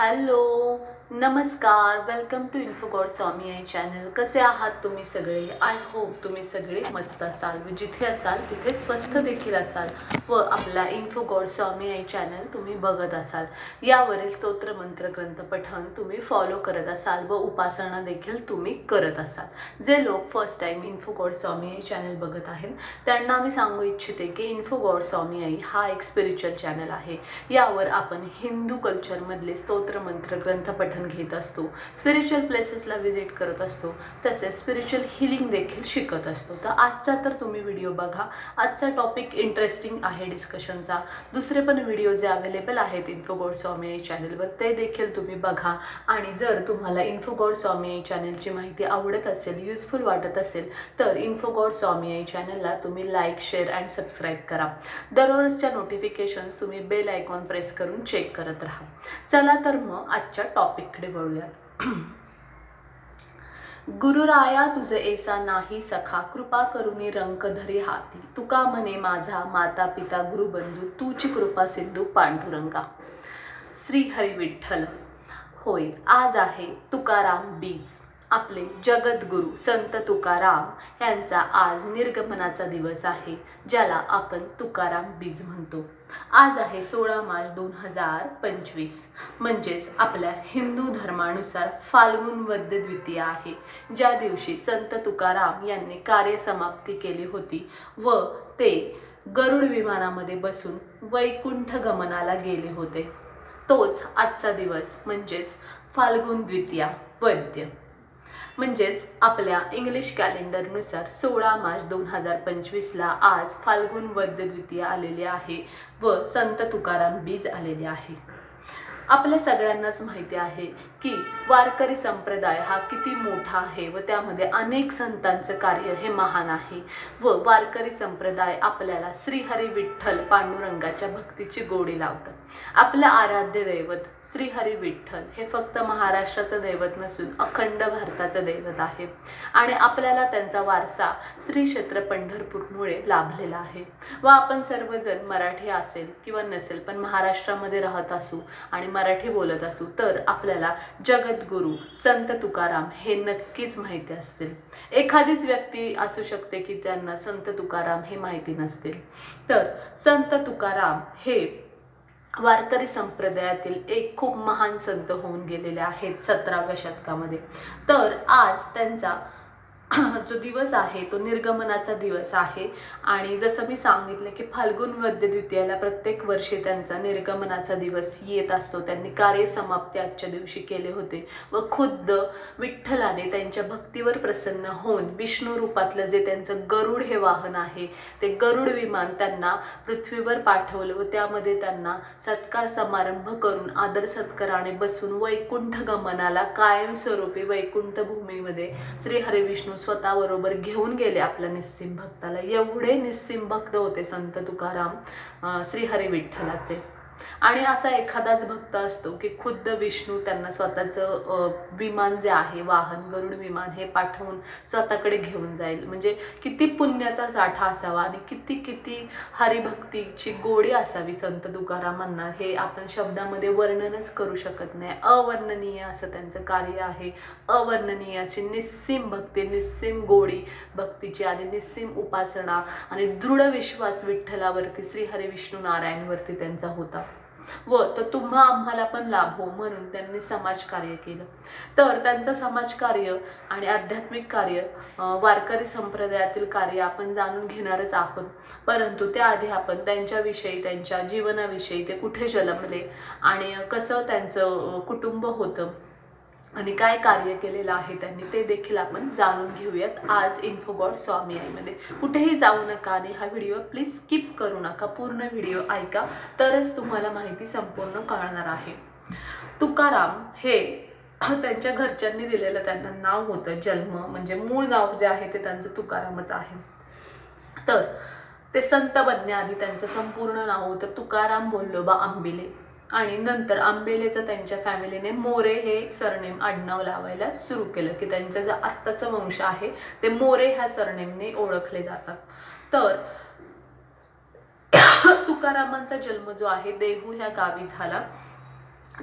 hello. नमस्कार welcome to Infogod Swami आय channel कसे आहात तुम्ही सगळे? आय होप तुम्ही सगळे मस्त असाल. व जिथे असाल तिथे स्वस्थ देखील असाल व आपला इन्फोगॉड स्वामी आय चॅनल तुम्ही बघत असाल. यावरील स्तोत्र मंत्र ग्रंथ पठण तुम्ही फॉलो करत असाल व उपासना देखील तुम्ही करत असाल. जे लोक फर्स्ट टाईम इन्फोगॉड स्वामी आई चॅनल बघत आहेत त्यांना मी सांगू इच्छिते की इन्फोगॉड स्वामी आई हा एक स्पिरिच्युअल चॅनल आहे. यावर आपण हिंदू कल्चरमधले स्तोत्र मंत्र ग्रंथ पठण घेत असतो. स्पिरिच्युअल प्लेसेसला व्हिजिट करत असतो. तसेच स्पिरिच्युअल हिलिंग देखील शिकत असतो. तर आजचा तर तुम्ही व्हिडिओ बघा. आजचा टॉपिक इंटरेस्टिंग आहे डिस्कशनचा दुसरे पण व्हिडिओ जे अवेलेबल आहेत इन्फोगोड स्वामी आई चॅनलवर ते देखील तुम्ही बघा. आणि जर तुम्हाला इन्फोगॉड स्वामी आई चॅनलची माहिती आवडत असेल युजफुल वाटत असेल तर इन्फोगॉड स्वामी आई चॅनलला तुम्ही लाईक शेअर अँड सबस्क्राईब करा. दररोजच्या नोटिफिकेशन्स तुम्ही बेल आयकॉन प्रेस करून चेक करत राहा. चला तर मग आजच्या टॉपिक टॉपिककडे वळूयात गुरुराया तुझे ऐसा नाही सखा कृपा करून रंक धरी हाती. तुका म्हणे माझा माता पिता गुरुबंधू तुची कृपा सिंधू पांडुरंगा. श्री हरी विठ्ठल होय आज आहे तुकाराम बीज. आपले जगद्गुरू संत तुकाराम यांचा आज निर्गमनाचा दिवस आहे ज्याला आपण तुकाराम बीज म्हणतो. आज आहे सोळा मार्च दोन हजार पंचवीस. म्हणजेच आपल्या हिंदू धर्मानुसार फाल्गुन वद्य द्वितीय आहे. ज्या दिवशी संत तुकाराम यांनी कार्यसमाप्ती केली होती व ते गरुड विमानामध्ये बसून वैकुंठ गमनाला गेले होते. तोच आजचा दिवस म्हणजेच फाल्गुन द्वितीया वद्य. म्हणजेच आपल्या इंग्लिश कॅलेंडरनुसार सोळा मार्च दोन हजार पंचवीसला आज फाल्गुन वद्य द्वितीय आलेले आहे व संत तुकाराम बीज आलेले आहे. आपल्या सगळ्यांनाच माहिती आहे की वारकरी संप्रदाय हा किती मोठा आहे व त्यामध्ये अनेक संतांचं कार्य हे महान आहे व वारकरी संप्रदाय आपल्याला श्रीहरी विठ्ठल पांडुरंगाच्या भक्तीची गोडी लावतं. आपलं आराध्य दैवत श्रीहरी विठ्ठल हे फक्त महाराष्ट्राचं दैवत नसून अखंड भारताचं दैवत आहे. आणि आपल्याला त्यांचा वारसा श्री क्षेत्र पंढरपूरमुळे लाभलेला आहे. व आपण सर्वजण मराठी असेल किंवा नसेल पण महाराष्ट्रामध्ये राहत असू आणि मराठी बोलत असू तर आपल्याला जगद्गुरू संत तुकाराम हे नक्कीच माहिती असतील. एखादीच व्यक्ती असू शकते की त्यांना संत तुकाराम हे माहिती नसतील. तर संत तुकाराम हे वारकरी संप्रदायातील एक खूप महान संत होऊन गेलेले आहेत सतराव्या शतकामध्ये. तर आज त्यांचा जो दिवस आहे तो निर्गमनाचा दिवस आहे. आणि जसं मी सांगितलं की फाल्गुन वद्य द्वितीयाला प्रत्येक वर्षी त्यांचा निर्गमनाचा दिवस येत असतो. त्यांनी कार्यसमाप्ती आजच्या दिवशी केले होते व खुद्द विठ्ठलाने त्यांच्या भक्तीवर प्रसन्न होऊन विष्णू रूपातलं जे त्यांचं गरुड हे वाहन आहे ते गरुड विमान त्यांना पृथ्वीवर पाठवलं व त्यामध्ये त्यांना सत्कार समारंभ करून आदर सत्काराने बसून वैकुंठ गमनाला कायमस्वरूपी वैकुंठ भूमीमध्ये श्री हरिविष्णू स्वतःबरोबर घेऊन गेले आपल्या निस्सिम भक्ताला. एवढे निस्सिम भक्त होते संत तुकाराम श्री हरी विठ्ठलाचे आणि असा एखादाच भक्त असतो की खुद्द विष्णू त्यांना स्वतःचं विमान जे आहे वाहन गरुड विमान हे पाठवून स्वतःकडे घेऊन जाईल. म्हणजे किती पुण्याचा साठा असावा आणि किती किती हरिभक्तीची गोडी असावी संत तुकारामांना हे आपण शब्दामध्ये वर्णनच करू शकत नाही. अवर्णनीय असं त्यांचं कार्य आहे. अवर्णनीय अशी निस्सीम भक्ती निस्सीम गोडी भक्तीची आणि निस्सीम उपासना आणि दृढ विश्वास विठ्ठलावरती श्री हरी विष्णू नारायणवरती त्यांचा होता. व तर तुम्हा आम्हाला पण लाभो म्हणून त्यांनी समाजकार्य केलं. तर त्यांचं समाजकार्य आणि आध्यात्मिक कार्य वारकरी संप्रदायातील कार्य आपण जाणून घेणारच आहोत. परंतु त्याआधी आपण त्यांच्याविषयी त्यांच्या जीवनाविषयी ते कुठे जन्मले आणि कसं त्यांचं कुटुंब होतं आणि काय कार्य केलेलं आहे त्यांनी ते देखील आपण जाणून घेऊयात आज इन्फोगॉड स्वामी आईमध्ये. कुठेही जाऊ नका आणि हा व्हिडिओ प्लीज स्किप करू नका. पूर्ण व्हिडिओ ऐका. तरच तुम्हाला माहिती संपूर्ण कळणार आहे. तुकाराम हे त्यांच्या घरच्यांनी दिलेलं त्यांना नाव होतं. जन्म म्हणजे मूळ नाव जे आहे ते त्यांचं तुकारामच आहे. तर ते संत बनण्याआधी त्यांचं संपूर्ण नाव होतं तुकाराम बोल्लोबा आंबिले. आणि नंतर आंबेलेचं त्यांच्या फॅमिलीने मोरे हे सरनेम आडनाव लावायला सुरू केलं की त्यांचं जे आत्ताचं वंश आहे ते मोरे ह्या सरनेमने ओळखले जातात. तर तुकारामांचा जन्म जो आहे देहू ह्या गावी झाला.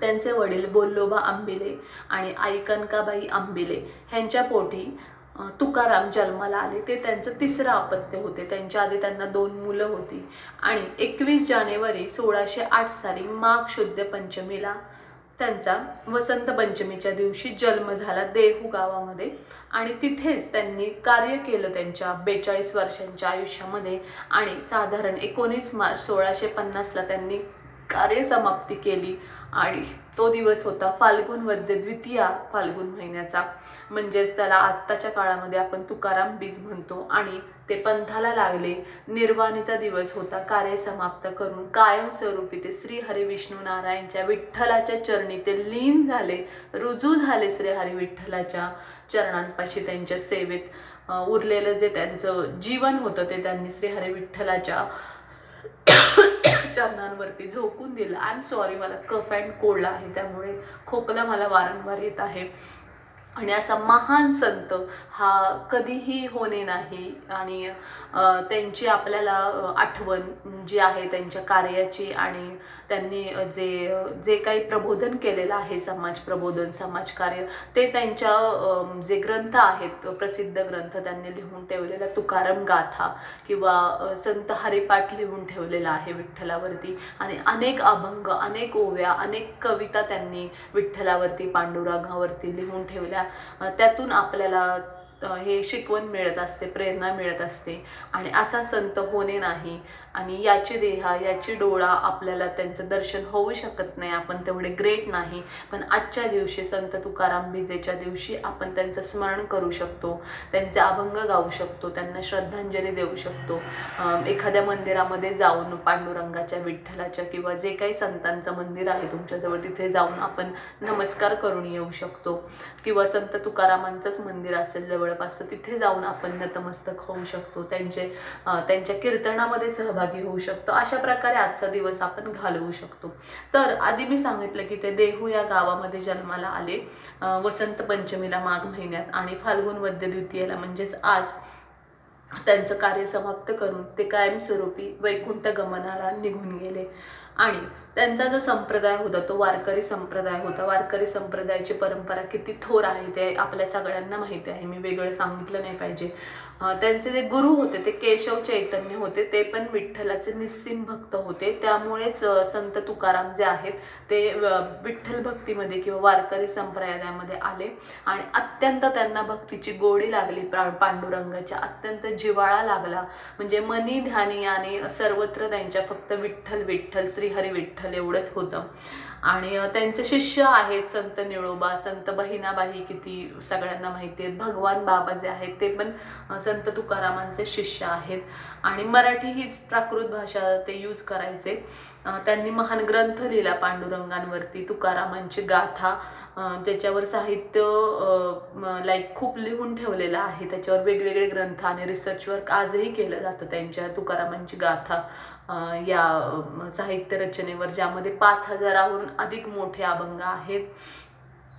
त्यांचे वडील बोल्लोबा आंबिले आणि आई कनकाबाई आंबिले ह्यांच्या पोटी तुकाराम जन्माला आले. ते त्यांचं तिसरं अपत्य होते. त्यांच्या आधी त्यांना दोन मुलं होती. आणि एकवीस जानेवारी सोळाशे आठ साली माघ शुद्ध पंचमीला त्यांचा वसंत पंचमीच्या दिवशी जन्म झाला देहू गावामध्ये. आणि तिथेच त्यांनी कार्य केलं त्यांच्या बेचाळीस वर्षांच्या आयुष्यामध्ये. आणि साधारण एकोणीस मार्च सोळाशे पन्नासला त्यांनी कार्यसमाप्ती केली. आणि तो दिवस होता फाल्गुन वद्य द्वितीया फाल्गुन महिन्याचा. म्हणजेच त्याला आत्ताच्या काळामध्ये आपण तुकाराम बीज म्हणतो आणि ते पंथाला लागले. निर्वाणीचा दिवस होता कार्य समाप्त करून कायमस्वरूपी ते श्री हरी विष्णू नारायणच्या विठ्ठलाच्या चरणी ते लीन झाले रुजू झाले श्री हरी विठ्ठलाच्या चरणांपाशी त्यांच्या सेवेत उरलेलं जे त्यांचं जीवन होतं ते त्यांनी श्री हरी विठ्ठलाच्या चरणांवरती झोकून दिलं. आय एम सॉरी मला कफ अँड कोल्ड आहे. त्यामुळे खोकला मला वारंवार येत आहे. आणि असा महान संत हा कधीही होणे नाही. आणि त्यांची आपल्याला आठवण जी आहे त्यांच्या कार्याची आणि त्यांनी जे जे काही प्रबोधन केलेलं आहे समाज प्रबोधन समाजकार्य ते त्यांच्या जे ग्रंथ आहेत प्रसिद्ध ग्रंथ त्यांनी लिहून ठेवलेला तुकाराम गाथा किंवा संत हरिपाठ लिहून ठेवलेला आहे विठ्ठलावरती. आणि अनेक अभंग अनेक ओव्या अनेक कविता त्यांनी विठ्ठलावरती पांडुरंगावरती लिहून ठेवल्या. त्यातून आपल्याला हे शिकवण मिळत असते प्रेरणा मिळत असते आणि असा संत होणे नाही आणि याची देहा याची डोळा आपल्याला त्यांचं दर्शन होऊ शकत नाही आपण तेवढे ग्रेट नाही. पण आजच्या दिवशी संत तुकाराम बीजेच्या दिवशी आपण त्यांचं स्मरण करू शकतो त्यांचे अभंग गाऊ शकतो त्यांना श्रद्धांजली देऊ शकतो. एखाद्या मंदिरामध्ये जाऊन पांडुरंगाच्या विठ्ठलाच्या किंवा जे काही संतांचं मंदिर आहे तुमच्याजवळ तिथे जाऊन आपण नमस्कार करून येऊ शकतो. किंवा संत तुकारामांचंच मंदिर असेल जवळ मंडप असतं तिथे जाऊन आपण नतमस्तक होऊ शकतो. त्यांचे त्यांच्या कीर्तनामध्ये सहभागी होऊ शकतो. अशा प्रकारे आजचा दिवस आपण घालवू शकतो. तर आधी मी सांगितलं की ते देहू या गावामध्ये जन्माला आले वसंत पंचमीला माघ महिन्यात आणि फाल्गुन वद्य द्वितीयेला म्हणजेच आज त्यांचं कार्य समाप्त करून ते कायमस्वरूपी वैकुंठ गमनाला निघून गेले. आणि त्यांचा जो संप्रदाय होता तो वारकरी संप्रदाय होता. वारकरी संप्रदायाची परंपरा किती थोर आहे ते आपल्या सगळ्यांना माहिती आहे. मी वेगळं सांगितलं नाही पाहिजे. त्यांचे जे गुरु होते ते केशव चैतन्य होते ते पण विठ्ठलाचे निस्सिम भक्त होते. त्यामुळेच संत तुकाराम जे आहेत ते विठ्ठल भक्तीमध्ये किंवा वारकरी संप्रदायामध्ये आले. आणि अत्यंत त्यांना भक्तीची गोडी लागली प्रा पांडुरंगाच्या. अत्यंत जिव्हाळा लागला. म्हणजे मनी ध्यानी आणि सर्वत्र त्यांच्या फक्त विठ्ठल विठ्ठल श्रीहरी विठ्ठल एवढंच होतं. आणि त्यांचे शिष्य आहेत संत निळोबा संत बहिणाबाई किती सगळ्यांना माहिती आहेत. भगवान बाबा जे आहेत ते पण संत तुकारामांचे शिष्य आहेत. आणि मराठी हीच प्राकृत भाषा ते यूज करायचे. त्यांनी महान ग्रंथ लिहिला पांडुरंगांवरती तुकारामांची गाथा. त्याच्यावर साहित्य लाईक खूप लिहून ठेवलेलं आहे. त्याच्यावर वेगवेगळे ग्रंथ आणि रिसर्च वर्क आजही केलं जातं. त्यांच्या तुकारामांची गाथा या साहित्य रचनेवर ज्यामध्ये पाच हजाराहून अधिक मोठे अभंग आहेत.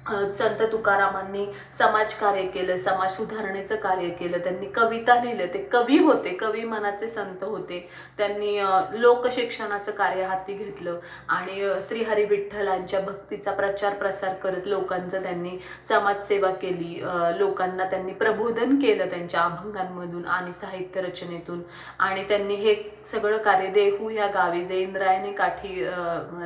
संत तुकारामांनी समाजकार्य केलं समाज सुधारणेचं कार्य केलं त्यांनी कविता लिहिलं ते कवी होते कवी मनाचे संत होते. त्यांनी लोकशिक्षणाचं कार्य हाती घेतलं आणि श्रीहरी विठ्ठलांच्या भक्तीचा प्रचार प्रसार करत लोकांचं त्यांनी समाजसेवा केली. लोकांना त्यांनी प्रबोधन केलं त्यांच्या अभंगांमधून आणि साहित्य रचनेतून. आणि त्यांनी हे सगळं कार्य देहू या गावी जे इंद्रायणी काठी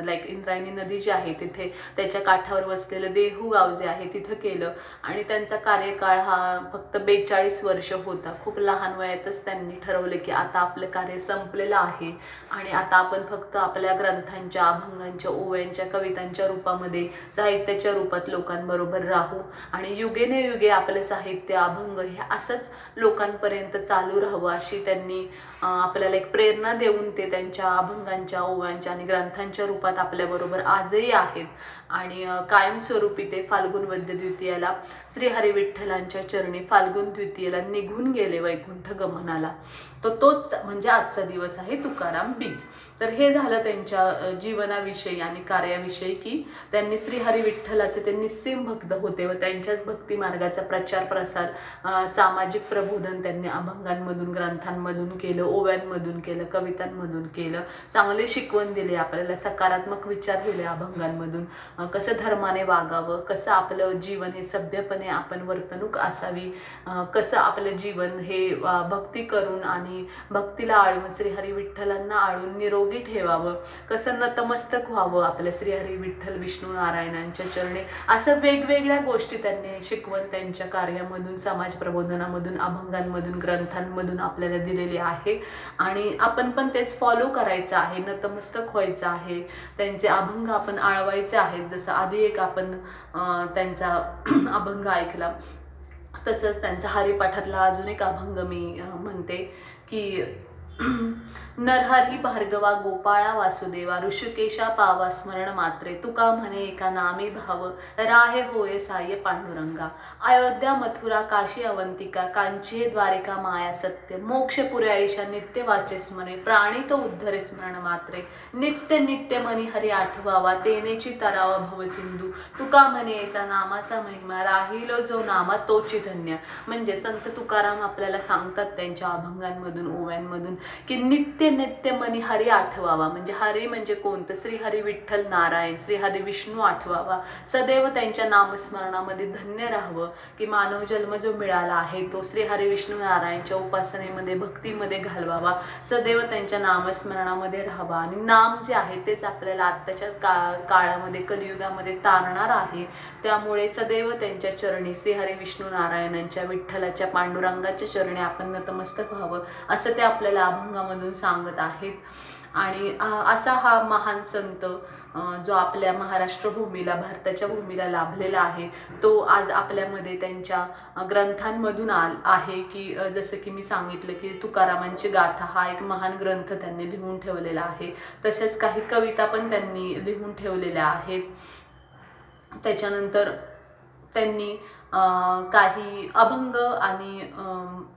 लाईक इंद्रायणी नदी जी आहे तिथे त्याच्या काठावर वसलेलं देहू गाव जे आहे तिथं केलं. आणि त्यांचा कार्यकाळ हा फक्त बेचाळीस वर्ष होता. खूप लहान वयातच त्यांनी ठरवलं की आता आपलं कार्य संपलेलं आहे. आणि आता आपण फक्त आपल्या ग्रंथांच्या अभंगांच्या ओव्यांच्या कवितांच्या रूपामध्ये साहित्याच्या रूपात लोकांबरोबर राहू. आणि युगेने युगे आपले साहित्य अभंग हे असंच लोकांपर्यंत चालू राहावं अशी त्यांनी आपल्याला एक प्रेरणा देऊन ते त्यांच्या अभंगांच्या ओव्यांच्या आणि ग्रंथांच्या रूपात आपल्याबरोबर आजही आहेत. आणि कायमस्वरूपी ते फाल्गुन वद्य द्वितीयाला श्री हरी विठ्ठलांच्या चरणी फाल्गुन द्वितीयेला निघून गेले वैकुंठ गमनाला. तर तोच म्हणजे आजचा दिवस आहे तुकाराम बीज. तर हे झालं त्यांच्या जीवनाविषयी आणि कार्याविषयी की त्यांनी श्रीहरी विठ्ठलाचे ते निस्सीम भक्त होते व त्यांच्याच भक्ती मार्गाचा प्रचार प्रसार सामाजिक प्रबोधन त्यांनी अभंगांमधून ग्रंथांमधून केलं ओव्यांमधून केलं कवितांमधून केलं चांगली शिकवण दिली आपल्याला सकारात्मक विचार दिले अभंगांमधून. कसं धर्माने वागावं कसं आपलं जीवन हे सभ्यपणे आपण वर्तणूक असावी कसं आपलं जीवन हे भक्ती करून आणि भक्तीला आळून श्रीहरी विठ्ठलांना आळून निरोग ठेवावं कसं नतमस्तक व्हावं आपल्या श्रीहरी विठ्ठल विष्णू नारायणांच्या चरणे. असं वेगवेगळ्या गोष्टी त्यांनी शिकवण त्यांच्या कार्यामधून समाज प्रबोधनामधून अभंगांमधून ग्रंथांमधून आपल्याला दिलेली आहे. आणि आपण पण तेच फॉलो करायचं आहे. नतमस्तक व्हायचं आहे. त्यांचे अभंग आपण आळवायचे आहेत. जसं आधी एक आपण त्यांचा अभंग ऐकला तसंच त्यांचा हरिपाठातला अजून एक अभंग मी म्हणते की नरहरी भार्गवा गोपाळा वासुदेवा ऋषिकेशा पावा स्मरण मात्रे तुका म्हणे एका नामे भाव राहे होय साय पांडुरंगा अयोध्या मथुरा काशी अवंतिका कांची द्वारिका माया सत्य मोक्ष पुऱ्याईशा नित्य वाचे स्मरे प्राणी तो उद्धरे स्मरण मात्रे नित्य नित्य मनी हरी आठवावा तेनेची तरावा भव सिंधू तुका म्हणे ऐसा नामाचा महिमा राहिलो जो नामा तोची धन्य म्हणजे संत तुकाराम आपल्याला सांगतात त्यांच्या अभंगांमधून ओव्यांमधून की नित्य नित्य मनी हरी आठवावा. म्हणजे हरी म्हणजे कोणतं? श्री हरी विठ्ठल नारायण श्री हरी विष्णू आठवावा. सदैव त्यांच्या नामस्मरणामध्ये धन्य राहावं की मानव जन्म जो मिळाला आहे तो श्री हरी विष्णू नारायणच्या उपासनेमध्ये भक्तीमध्ये घालवावा. सदैव त्यांच्या नामस्मरणामध्ये राहावा. आणि नाम जे आहे तेच आपल्याला आत्ताच्या का काळामध्ये कलियुगामध्ये तारणार आहे. त्यामुळे सदैव त्यांच्या चरणी श्री हरी विष्णू नारायणांच्या विठ्ठलाच्या पांडुरंगाच्या चरणी आपण नतमस्तक व्हावं असं ते आपल्याला अभंगामधून सांगत आहेत. आणि असा हा महान संत जो आपल्या महाराष्ट्र भूमीला भारताच्या भूमीला लाभलेला आहे तो आज आपल्यामध्ये त्यांच्या ग्रंथांमधून आल आहे की जसं की मी सांगितलं की तुकारामांची गाथा हा एक महान ग्रंथ त्यांनी लिहून ठेवलेला आहे. तसेच काही कविता पण त्यांनी लिहून ठेवलेल्या आहेत. त्याच्यानंतर त्यांनी काही अभंग आणि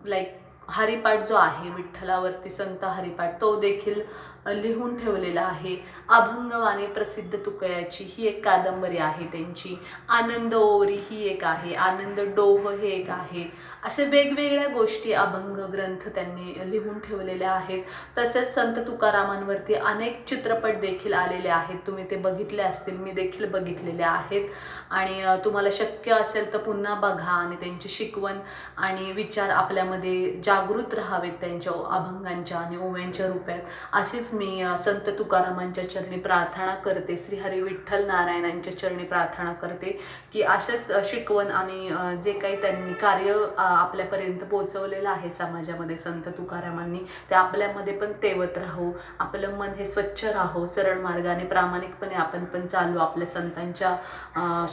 लाईक हरिपाठ जो आहे विठ्ठलावरती संत हरिपाठ तो देखील लिहून ठेवलेला आहे. अभंगवाने प्रसिद्ध तुकयाची ही एक कादंबरी आहे त्यांची. आनंद ओवरी ही एक आहे आनंद डोह हे एक आहे. अशा वेगवेगळ्या गोष्टी अभंग ग्रंथ त्यांनी लिहून ठेवलेल्या आहेत. तसेच संत तुकारामांवरती अनेक चित्रपट देखील आलेले आहेत. तुम्ही ते बघितले असतील मी देखील बघितलेले आहेत. आणि तुम्हाला शक्य असेल तर पुन्हा बघा आणि त्यांची शिकवण आणि विचार आपल्यामध्ये जागृत राहावेत त्यांच्या अभंगांच्या आणि ओव्यांच्या रूपात. अशीच मी संत तुकारामांच्या चरणी प्रार्थना करते. श्री हरी विठ्ठल नारायणांच्या चरणी प्रार्थना करते की अशाच शिकवण आणि जे काही त्यांनी कार्य आपल्यापर्यंत पोहोचवलेलं आहे समाजामध्ये संत तुकारामांनी ते आपल्यामध्ये पण तेवत राहू. आपलं मन हे स्वच्छ राहो. सरळ मार्गाने प्रामाणिकपणे आपण पण चालू आपल्या संतांच्या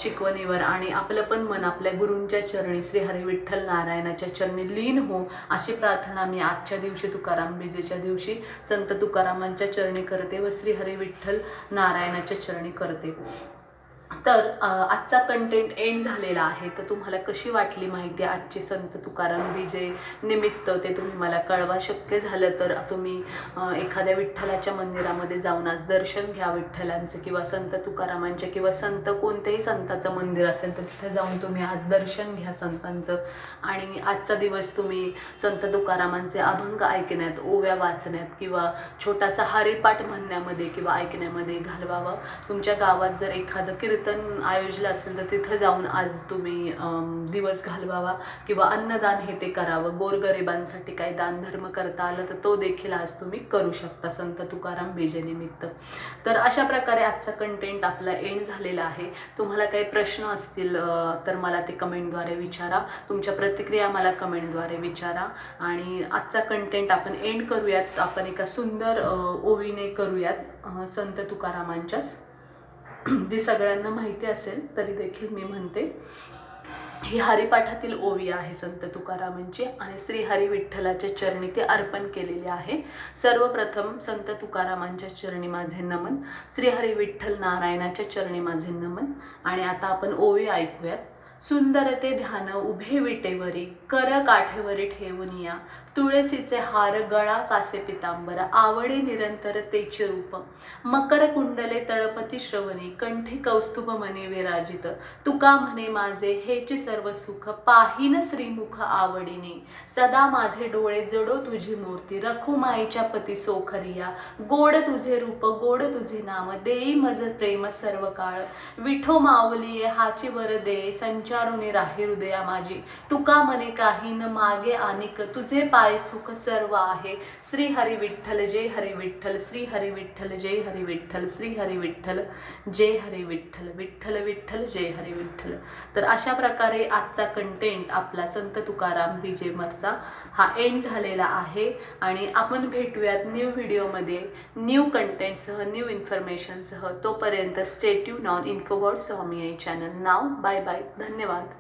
शिकवणीवर आणि आपलं पण मन आपल्या गुरूंच्या चरणी श्री हरी विठ्ठल नारायणाच्या चरणी लीन हो अशी प्रार्थना मी आजच्या दिवशी तुकाराम बीजेच्या दिवशी संत तुकारामांच्या चरणी करते व श्री हरी विठ्ठल नारायणाच्या चरणी करते. तर आजचा कंटेंट एंड झालेला आहे. तर तुम्हाला कशी वाटली माहिती आजची संत तुकाराम विजय निमित्त? ते तुम्ही मला कळवा. शक्य झालं तर तुम्ही एखाद्या विठ्ठलाच्या मंदिरामध्ये जाऊन आज दर्शन घ्या विठ्ठलांचं किंवा संत तुकारामांचे किंवा संत कोणत्याही संताचं मंदिर असेल तर तिथे जाऊन तुम्ही आज दर्शन घ्या संतांचं. आणि आजचा दिवस तुम्ही संत तुकारामांचे अभंग ऐकण्यात ओव्या वाचण्यात किंवा छोटासा हरिपाठ म्हणण्यामध्ये किंवा ऐकण्यामध्ये घालवावा. तुमच्या गावात जर एखादं कीर्तन आयोजलं असेल तर तिथं जाऊन आज तुम्ही दिवस घालवावा किंवा अन्नदान हे ते करावं. गोरगरिबांसाठी काही दानधर्म करता आलं तर तो देखील आज तुम्ही करू शकता संत तुकाराम बीजेनिमित्त तर अशा प्रकारे आजचा कंटेंट आपला एंड झालेला आहे. तुम्हाला काही प्रश्न असतील तर मला ते कमेंटद्वारे विचारा. तुमच्या प्रतिक्रिया मला कमेंटद्वारे विचारा. आणि आजचा कंटेंट आपण एंड करूयात. आपण एका सुंदर ओवीने करूयात संत तुकारामांच्याच जी सगळ्यांना माहिती असेल तरी देखील मी म्हणते. ही हरिपाठातील ओवी आहे संत तुकारामांची आणि श्री हरी विठ्ठलाच्या चरणी ते अर्पण केलेले आहे. सर्वप्रथम संत तुकारामांच्या चरणी माझे नमन श्री हरी विठ्ठल नारायणाच्या चरणी माझे नमन. आणि आता आपण ओवी ऐकूयात. सुंदर ते ध्यान उभे विटेवरी कर काठेवरी ठेवूनिया तुळसीचे हार गळा कासे पितांबर आवडे निरंतर तेचे रूप. मकर कुंडले तळपती श्रवणी कंठी कौस्तुभ मने विराजित. तुका म्हणे माझे हेचे सर्व सुख पाहिन श्रीमुख आवडीने. सदा माझे डोळे जडो तुझी मूर्ती रखू माईच्या पती सोखरिया. गोड तुझे रूप गोड तुझे नाम देई मज प्रेम सर्व काळ विठो माऊली हाची वर दे संचारुनी राही हृदया माझी. तुका मने काही न मागे आनिक तुझे पाय सुख सर्व आहे. श्री हरी विठ्ठल जय हरी विठ्ठल श्री हरी विठ्ठल जय हरी विठ्ठल श्री हरी विठ्ठल जय हरी विठ्ठल विठ्ठल विठ्ठल जय हरी विठ्ठल. तर अशा प्रकारे आजचा कंटेंट आपला संत तुकाराम बिजेमरचा हा एंड झालेला आहे. आणि आपण भेटूयात न्यू व्हिडिओमध्ये न्यू कंटेंटसह न्यू इन्फॉर्मेशनसह तोपर्यंत स्टेट्यू नॉन इन्फोगॉड स्वामी चॅनल नाव बाय बाय धन्यवाद.